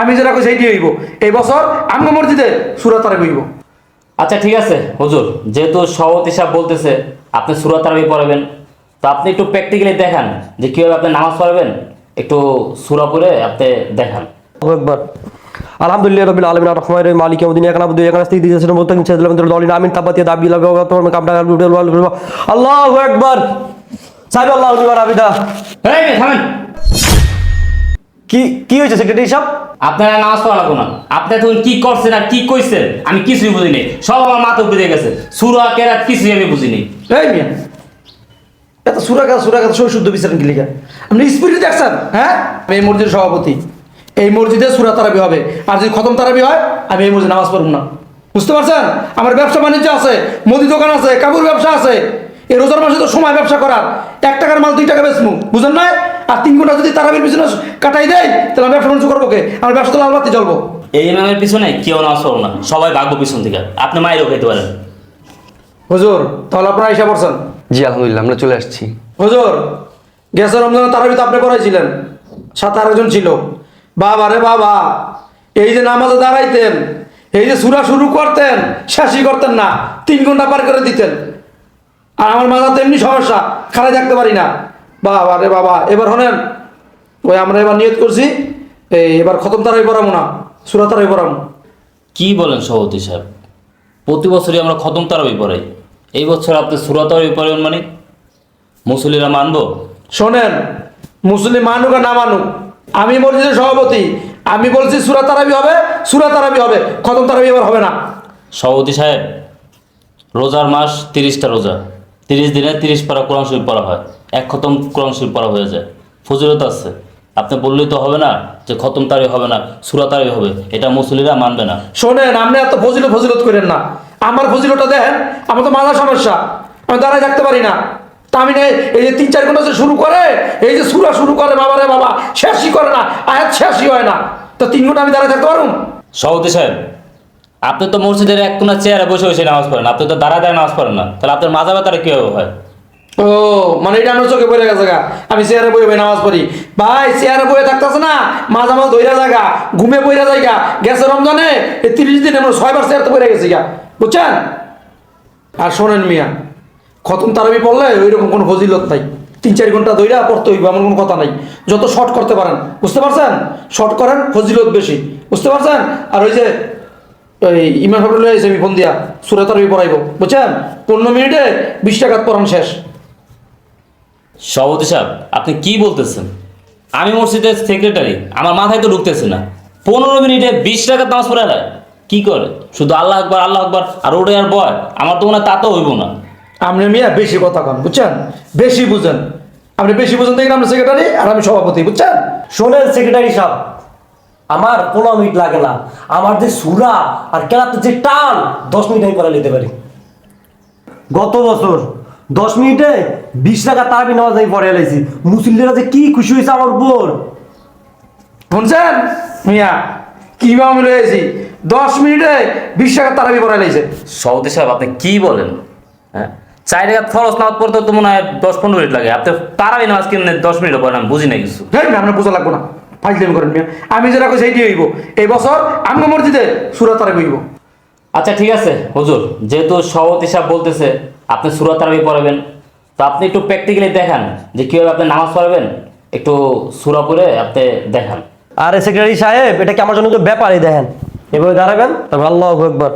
আমি যেটা কই সেইটি হইব এই বছর আমগো মসজিদে সুরা তারা হইব আচ্ছা ঠিক আছে হুজুর যেহেতু সভাপতি সাহেব বলতেছে আপনি সুরাত আরবি পড়াবেন তো আপনি একটু প্র্যাকটিক্যালি দেখান যে কীভাবে আপনি নামাজ পড়াবেন একটু সুরা পড়ে আপনি দেখান আল্লাহু আকবার আলহামদুলিল্লাহ রাব্বিল আলামিন আর রহমানির রহিম মালিকি an'amta আমিন কামটা আল্লাহু আকবার সাহেব আল্লাহু আবিদা এই থামেন কি কি হয়েছে সেক্রেটারি সাহেব? আপনারা নামাজ পড়া লাগবো না। আপনি তখন কি করছেন আর কি কইছেন আমি কিছুই বুঝিনি। সব আমার মাথা উপরে দিয়ে গেছে। সুরা কেরাত কিছুই আমি বুঝিনি। এই মিয়া এত সুরা গাছ সুরা গাছ শুদ্ধ বিচারেন কি লিখা আপনি স্পিরিট দেখছেন হ্যাঁ? আমি এই মসজিদের সভাপতি। এই মসজিদে সুরা তারাবি হবে। আর যদি খতম তারাবি হয় আমি এই মসজিদে নামাজ পড়ব না। বুঝতে পারছেন? আমার ব্যবসা বাণিজ্য আছে মুদি দোকান আছে কাপড় ব্যবসা আছে। এই রোজার মাসে তো সময় ব্যবসা করার। এক টাকার মাল দুই টাকা বেচমু। বুঝেন না আর তিন ঘণ্টা যদি তারাবির পিছনে কাটাই দেয় তাহলে আমি ব্যবসা বাণিজ্য করব কে? আমার ব্যবসা তো লাল বাতি জ্বলবো। এই ইমামের পিছনে কেউ না পড়ো না। সবাই ভাগবো পিছন থেকে। আপনি মায়েরও খেতে পারেন। হুজুর তাহলে আপনারা এসে পড়ছেন? জি আলহামদুলিল্লাহ আমরা চলে আসছি। হুজুর গেছে রমজান তারাবি তো আপনি পড়াইছিলেন। সাত আরেকজন ছিল। বাবা রে বাবা এই যে নামাজে দাঁড়াইতেন এই যে সুরা শুরু করতেন শেষই করতেন না। তিন ঘণ্টা পার করে দিতেন। আর আমার মাথা তো এমনি সমস্যা খারাই থাকতে পারি না। বাবা রে বাবা এবার হলেন ওই আমরা এবার নিয়ত করছি এই এবার খতম তারাই পড়াবো না সুরা তারাই পড়াবো। কি বলেন সভাপতি সাহেব? প্রতি বছরই আমরা খতম তারাবি পড়াই। এই বছর আপনি সুরা তারাবি পড়েন মানে? মুসলিরা মানব? শোনেন মুসলিম মানুক আর না মানুক আমি মসজিদের সভাপতি আমি বলছি সুরা তারাবি হবে সুরা তারাবি হবে খতম তারাবি এবার হবে না। সভাপতি সাহেব রোজার মাস তিরিশটা রোজা। তিরিশ দিনে তিরিশ পারা কোরআন শরীফ পড়া হয়। এক খতম কোরআন শরীফ পড়া হয়ে যায়। ফজিলত আছে। আপনি বললেই তো হবে না যে খতম তারি হবে না সুরা তারি হবে। এটা মুসলিরা মানবে না। শোনেন আপনি এত ফজিলত ফজিলত করেন না। আমার ফজিলতটা দেন আমার তো মাথা সমস্যা। আমি দাঁড়ায় থাকতে পারি না। আমি না এই যে তিন চার ঘণ্টা যে শুরু করে এই যে সুরা শুরু করে বাবা রে বাবা শেষই করে না আয়াত শেষই হয় না। তো তিন ঘণ্টা আমি দাঁড়ায় থাকতে পারুন সভাপতি সাহেব আপনি তো মসজিদের এক কোনা চেয়ারে বসে বসে নামাজ পড়েন, আপনি তো দাঁড়া দাঁড়া নামাজ পড়েন না। তাহলে আপনার মাজা ব্যথাটা কীভাবে হয় ও মানে এটা আমার চোখে পড়ে গেছে গা। আমি চেয়ারে বয়ে নামাজ পড়ি। ভাই, চেয়ারে বয়ে থাকতেছে না মাঝে মাঝে ধৈরা জায়গা ঘুমে বইরা জায়গা গেছে রমজানে, এই তিরিশ দিন আমরা ছয়বার চেয়ারতে পড়ে গেছি গা। বুঝছেন? আর শোনেন মিয়া, খতম তারাবি পড়লে ওই রকম কোনো ফজিলত নাই। তিন চার ঘণ্টা ধৈরা পড়তে হইবে, এমন কোনো কথা নাই। যত শর্ট করতে পারেন। বুঝতে পারছেন? শর্ট করেন, ফজিলত বেশি। বুঝতে পারছেন? আর ওই যে ওই ইমান সাহেব লয়ে আমি ফোন দিয়া সুরে তারাবি পড়াইব। বুঝছেন? পনেরো মিনিটে বিশ টাকা পড়ান শেষ। সভাপতি সাহেব আপনি কি বলতেছেন? আমি মসজিদের সেক্রেটারি আমার মাথায় তো ঢুকতেছে না। পনেরো মিনিটে বিশ টাকা নামাজ পড়ে হয় কি করে? শুধু আল্লাহ আকবার আল্লাহ আকবার আর ওটা আর বয়। আমার তো মনে হয় তা তো হইব না। আপনি মিয়া বেশি কথা কন বুঝছেন? বেশি বুঝেন। আপনি বেশি বুঝেন দেখেন আমরা সেক্রেটারি আর আমি সভাপতি বুঝছেন? শোনেন সেক্রেটারি সাহেব। আমার পনেরো মিনিট লাগে না। আমার যে সুরা আর কেরাতে যে টান দশ মিনিট আমি করে নিতে পারি। গত বছর দশ মিনিটে বিশ টাকা তারাবি নামাজ আমি পড়ে এলাইছি মুসলিমরা যে কি খুশি হয়েছে আমার উপর। শুনছেন? মিয়া কি আমি লয়েছি দশ মিনিটে বিশ টাকা তারাবি পড়াই লাইছে সভাপতি সাহেব আপনি কি বলেন? হ্যাঁ? চার টাকা ফরস নামাজ পড়তে তো মনে হয় দশ পনেরো মিনিট লাগে। আপনি তারাবি নামাজ কিনে দশ মিনিট পড়েন আমি বুঝি না কিছু। হ্যাঁ আপনার বোঝা লাগবো না। ফাইজলামি করেন মিয়া। আমি যেটা কই সেইটি হইব। এই বছর আমগো মসজিদে সুরা তারাবি হইব। আচ্ছা ঠিক আছে হুজুর যেহেতু সভাপতি সাহেব বলতেছে আপনি সুরা তারাবি পড়াবেন। তো আপনি একটু প্র্যাকটিক্যালি দেখান যে কীভাবে আপনি নামাজ পড়াবেন। একটু সুরা পড়ে আপনি দেখান। আরে সেক্রেটারি সাহেব এটা কি আমার জন্য তো ব্যাপারই দেখেন। এভাবে দাঁড়াবেন তবে আল্লাহ আকবার।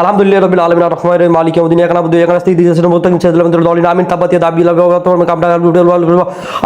আলহামদুলিল্লাহ রবিল আলমিন রহমান মালিক সিরাতাল মুস্তাকিম সিরাতাল আমিন তাবাত ইয়াদা আবি লাহি কামটা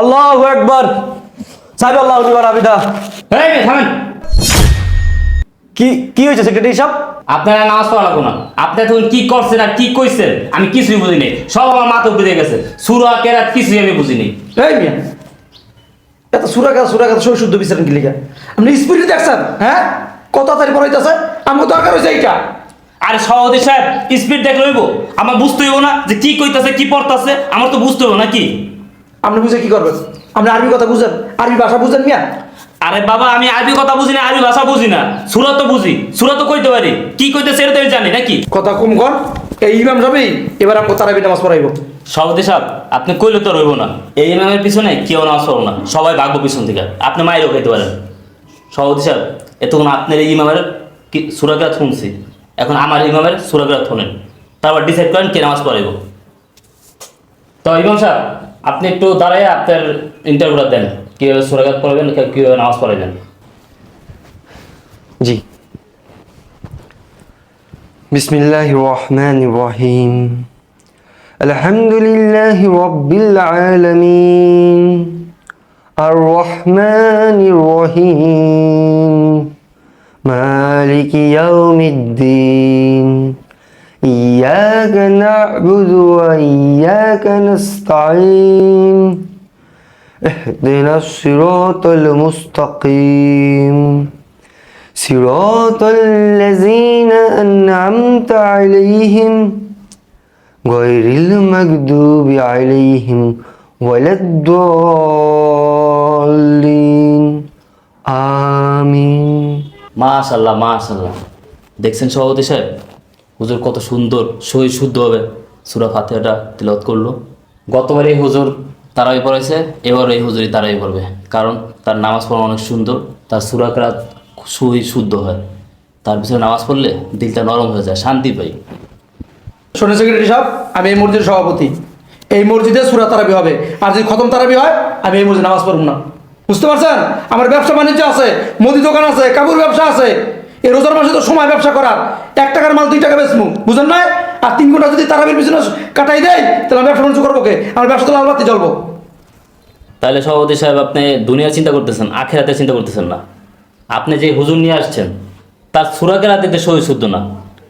আল্লাহু আকবার! সাহেব আল্লাহু আকবার আবিদা। এই থামেন। কি কি হয়েছে সেক্রেটারি সাহেব? আপনারা নামাজ পড়া লাগবো না। আপনি তখন কি করছেন আর কি কইছেন আমি কিছুই বুঝিনি। সব আমার মাথা উপরে দিয়ে গেছে। সুরা কেরাত কিছুই আমি বুঝিনি। এই মিয়া এত সুরা গাছ সুরা গাছ সই শুদ্ধ বিচারেন কি লিখা আপনি স্পিরিট দেখছেন হ্যাঁ? কত তাড়াতাড়ি পড়াইতেছে আমাকে দরকার হয়েছে এইটা। আর সভাপতি সাহেব স্পিড দেখলে হইব? আমার বুঝতে হইব না যে কি কইতাছে কি পড়তাছে আমার তো বুঝতে হইব না কি আপনি বুঝে কি করবেন? আপনি আরবি কথা বুঝেন? আরবি ভাষা বুঝেন মিয়া? আরে বাবা আমি আরবি কথা বুঝি না আরবি ভাষা বুঝি না। সুরা তো বুঝি। সুরা তো কইতে পারি। কি কইতেছে এটা তো আমি জানি নাকি? কথা কম কর। এই ইমাম সবই এবার আমাকে তারাবি নামাজ পড়াইব। সভাপতি সাহেব আপনি কইলে তো রইব না। এই ইমামের পিছনে কেউ নামাজ পড়ো না। সবাই ভাগবো পিছন থেকে। আপনি মায়েরও খাইতে পারেন। সভাপতি সাহেব এতক্ষণ আপনার এই ইমামের কি সুরাগ্রাত শুনছি। এখন আমার ইমামের সুরাগ্রাত শোনেন। তারপর ডিসাইড করেন কে নামাজ পড়াইব। তো ইমাম সাহেব আপনি একটু দাঁড়ায় আপনার ইন্টারভিউটা দেন। কীভাবে সুরাঘাত পড়বেন কীভাবে নামাজ পড়াবেন জি। বিসমিল্লাহ রহমান রহিম আলহামদুলিল্লাহ রব্বিল আলামিন আর রহমান রহিম মালিক إياك نعبد وإياك نستعين اهدنا الصراط المستقيم صراط الذين أنعمت عليهم غير المغضوب عليهم ولا الضالين آمين মাশাল্লাহ মাশাল্লাহ দেখছেন সভাপতি সাহেব হুজুর কত সুন্দর সহি শুদ্ধভাবে সুরা ফাতেহাটা তিলত করল। গতবার এই হুজুর তারাই পড়েছে এবার এই হুজুরই তারাই পড়বে। কারণ তার নামাজ পড়া অনেক সুন্দর, তার সুরাকরাত সহি শুদ্ধ হয়। তার পিছনে নামাজ পড়লে দিলটা নরম হয়ে যায়, শান্তি পাই। শোনে সেক্রেটারি সাহেব, আমি এই মসজিদের সভাপতি। এই মসজিদে সুরা তারাবি হবে। আর যদি খতম তারাবি হয়, আমি এই মসজিদে নামাজ পড়ব না। বুঝতে পারছেন? আমার ব্যবসা বাণিজ্য আছে, মুদি দোকান আছে, কাপড় ব্যবসা আছে। এই রোজার মাসে তো সময় ব্যবসা করার। এক টাকার মাল দুই টাকা বেচমু। বুঝেন না আর তিন ঘণ্টা যদি তারাবির পিছনে কাটাই দেয় তাহলে আমি ব্যবসা করব কে? আমার ব্যবসা তো লাল বাতি জ্বলবো। তাহলে সভাপতি সাহেব আপনি দুনিয়ার চিন্তা করতেছেন আখেরাতের চিন্তা করতেছেন না। আপনি যে হুজুর নিয়ে আসছেন তার সুরাকেরাতে সহি শুদ্ধ না।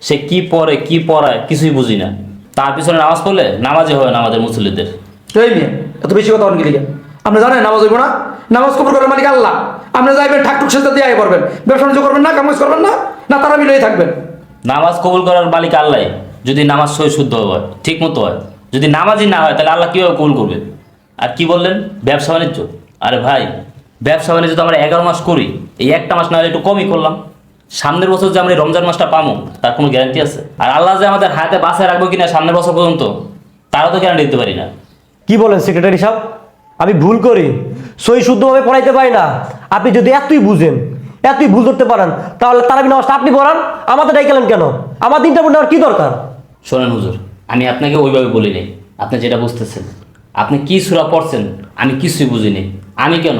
সে কি পড়ে কি পড়ায় কিছুই বুঝি না। তার পিছনে নামাজ পড়লে নামাজই হয় না আমাদের মেয়ে এত বেশি কথা অনেক আপনি জানেন নামাজ হইব না? নামাজ কবর করার মালিক আল্লাহ? আপনি যাইবেন ঠাকুর সেজদা দিয়ে পড়বেন। ব্যবসা বাণিজ্য করবেন না কামাজ করবেন না না তারা মিলিয়ে থাকবেন। নামাজ কবুল করার মালিক আল্লাহ। যদি নামাজ সহি শুদ্ধ হয় ঠিক মতো হয়। যদি নামাজই না হয় তাহলে আল্লাহ কীভাবে কবুল করবে? আর কি বললেন? ব্যবসা বাণিজ্য? আরে ভাই ব্যবসা বাণিজ্য তো আমরা এগারো মাস করি। এই একটা মাস না হলে একটু কমই করলাম। সামনের বছর যে আমরা রমজান মাসটা পাবো তার কোনো গ্যারান্টি আছে? আর আল্লাহ যে আমাদের হাতে বাসায় রাখব কিনা সামনের বছর পর্যন্ত তারও তো গ্যারান্টি দিতে পারি না। কি বলেন সেক্রেটারি সাহেব? আমি ভুল করি সই শুদ্ধভাবে পড়াইতে পারি না। আপনি যদি এতই বুঝেন এতই ভুল ধরতে পারেন তাহলে তারাবি নামাজটা আপনি পড়ান আমাদের ডাইকেলেন কেন? আমার দিনটা পড়ে কি দরকার? শোনেন হুজুর আমি আপনাকে ওইভাবে বলিনি আপনি যেটা বুঝতেছেন। আপনি কি সুরা পড়ছেন আমি কিছুই বুঝিনি আমি কেন?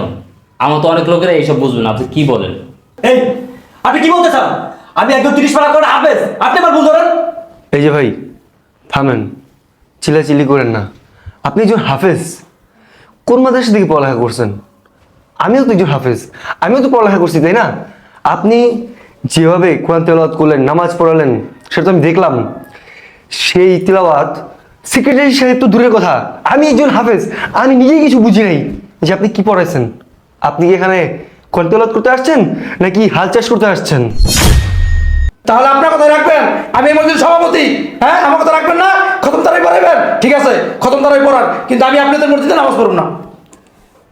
আমার তো অনেক লোকেরা এইসব বুঝবেন আপনি কি বলেন? এই আপনি কি বলতে চান? আমি একদম তিরিশ পারা করে হাফেজ আপনি আমার ভুল ধরেন। এই যে ভাই থামেন চিল্লাচিল্লি করেন না। আপনি একজন হাফেজ। কোন মাদ্রাসা থেকে পড়ালেখা করছেন? আমিও তো একজন হাফেজ। আমিও তো পড়ালেখা করছি, তাই না? আপনি যেভাবে কোরআন তেলাওয়াত করলেন, নামাজ পড়ালেন, সেটা তো আমি দেখলাম। সেই তেলাওয়াত সেক্রেটারি সাহেব তো দূরের কথা। আমি একজন হাফেজ, আমি নিজেই কিছু বুঝি নাই যে আপনি কি পড়াইছেন। আপনি কি এখানে কোরআন তেলাওয়াত করতে আসছেন নাকি হাল চাষ করতে আসছেন? তাহলে আপনার কথা রাখবেন? আমি এই মসজিদের সভাপতি। হ্যাঁ আমার কথা রাখবেন না? খতম তারাই পড়াইবেন? ঠিক আছে, খতম তারাই পড়ার কিন্তু আমি আপনাদের মসজিদে নামাজ পড়ব না।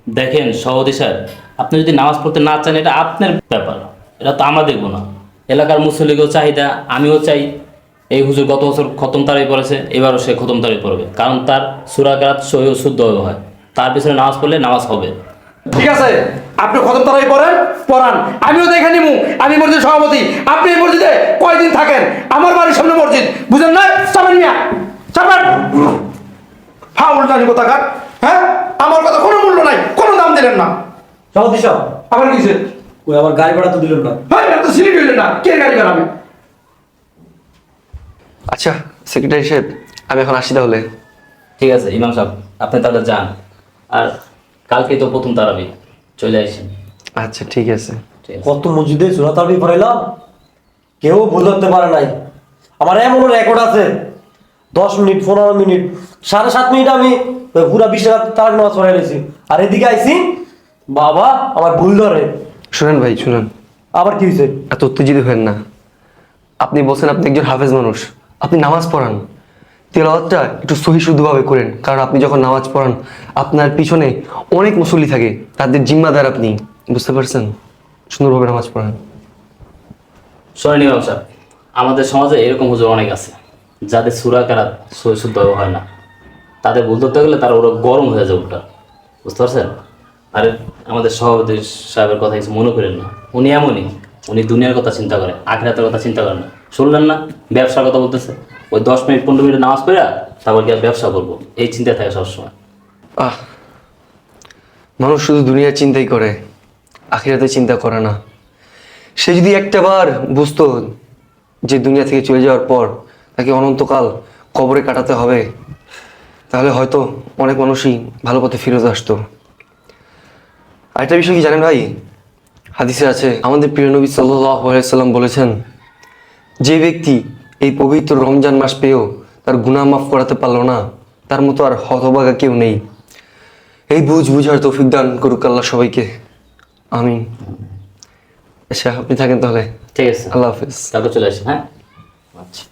দেখেন, সভাপতি স্যার, আপনি যদি নামাজ পড়তে না চান, এটা আপনার ব্যাপার। এটা তো আমরা দেখব না এলাকার মুসল্লিকেও চাহিদা, আমিও চাই। এই হুজুর গত বছর খতম তারাই পড়েছে, এবারও সে খতম তারাই পড়বে। কারণ তার সুরাকাত সহি ও শুদ্ধভাবে হয় তার পিছনে নামাজ পড়লে নামাজ হবে। ঠিক আছে? আপনি খতম তারাই পড়েন পড়ান। আমিও দেখে নিমু আমি মসজিদের সভাপতি। আপনি এই মসজিদে কয়দিন থাকেন? আমার বাড়ির সামনে মসজিদ। বুঝেন না চাবেন মিয়া। চাবেন ফাউল জানি কোথাকার? হ্যাঁ? আমার কথা কোনো মূল্য নাই কোনো দাম দিলেন না। সভাপতি আবার কিসে ওই আমার গাড়ি ভাড়া তো দিলেন না। ভাই এত সিলিপ হইলেন না। কে গাড়ি চালাবে আচ্ছা সেক্রেটারি সাহেব আমি এখন আসি তাহলে। ঠিক আছে ইমাম সাহেব আপনি তাহলে যান। আর কালকে তো প্রথম তারাবি। চলে আসেন। আচ্ছা ঠিক আছে। ঠিক আছে। কত মসজিদে সুরা তারাবি পড়াইলাম কেউ ভুল ধরতে পারে নাই। আমার এমন রেকর্ড আছে। দশ মিনিট পনেরো মিনিট সাড়ে সাত মিনিট আমি পুরা বিশ টাকা তারাবি নামাজ পড়াই নিয়েছি আর এদিকে আইছি বাবা আমার ভুল ধরে। শুনেন ভাই শুনেন। আবার কি হয়েছে এত উত্তেজিত হবেন না। আপনি বলছেন আপনি একজন হাফেজ মানুষ। আপনি নামাজ পড়ান। তেলাওয়াতটা একটু সহি শুদ্ধভাবে করেন। কারণ আপনি যখন নামাজ পড়ান, আপনার পিছনে অনেক মুসল্লি থাকে। তাদের জিম্মাদার আপনি। বুঝতে পারছেন? সুন্দরভাবে নামাজ পড়ান। শোনেন ইমাম সাহেব, আমাদের সমাজে এরকম হুজুর অনেক আছে। যাদের সুরা কারাত সহি শুদ্ধভাবে হয় না। তাদের ভুল ধরতে গেলে তারা ওরা গরম হয়ে যায় উল্টা। বুঝতে পারছেন? আরে, আমাদের সভাপতি সাহেবের কথা কিছু মনে করেন না। উনি এমনই। উনি দুনিয়ার কথা চিন্তা করে, আখেরাতের কথা চিন্তা করেন না। শুনলেন না? ব্যবসার কথা বলতেছে। ওই দশ মিনিট, পনেরো মিনিট নামাজ পড়া তারপর গিয়ে ব্যবসা করব। এই চিন্তা থাকে সবসময়। আহ, মানুষ শুধু দুনিয়ার চিন্তাই করে আখিরাতে চিন্তা করে না। সে যদি একটাবার বুঝতো যে দুনিয়া থেকে চলে যাওয়ার পর তাকে অনন্তকাল কবরে কাটাতে হবে, তাহলে হয়তো অনেক মানুষই ভালো পথে ফিরত আসতো। আরেকটা বিষয় কি জানেন ভাই? হাদিসে আছে, আমাদের প্রিয় নবী সাল্লাম বলেছেন, যে ব্যক্তি এই পবিত্র রমজান মাস পেয়েও তার গুণা মাফ করাতে পারল না। তার মতো আর হতভাগা কেউ নেই। এই বুঝ বুঝার তৌফিক দান করুক আল্লাহ সবাইকে। আমি আচ্ছা আপনি থাকেন তাহলে? ঠিক আছে। আল্লাহ হাফিজ। তারপর চলে আসেন হ্যাঁ? আচ্ছা।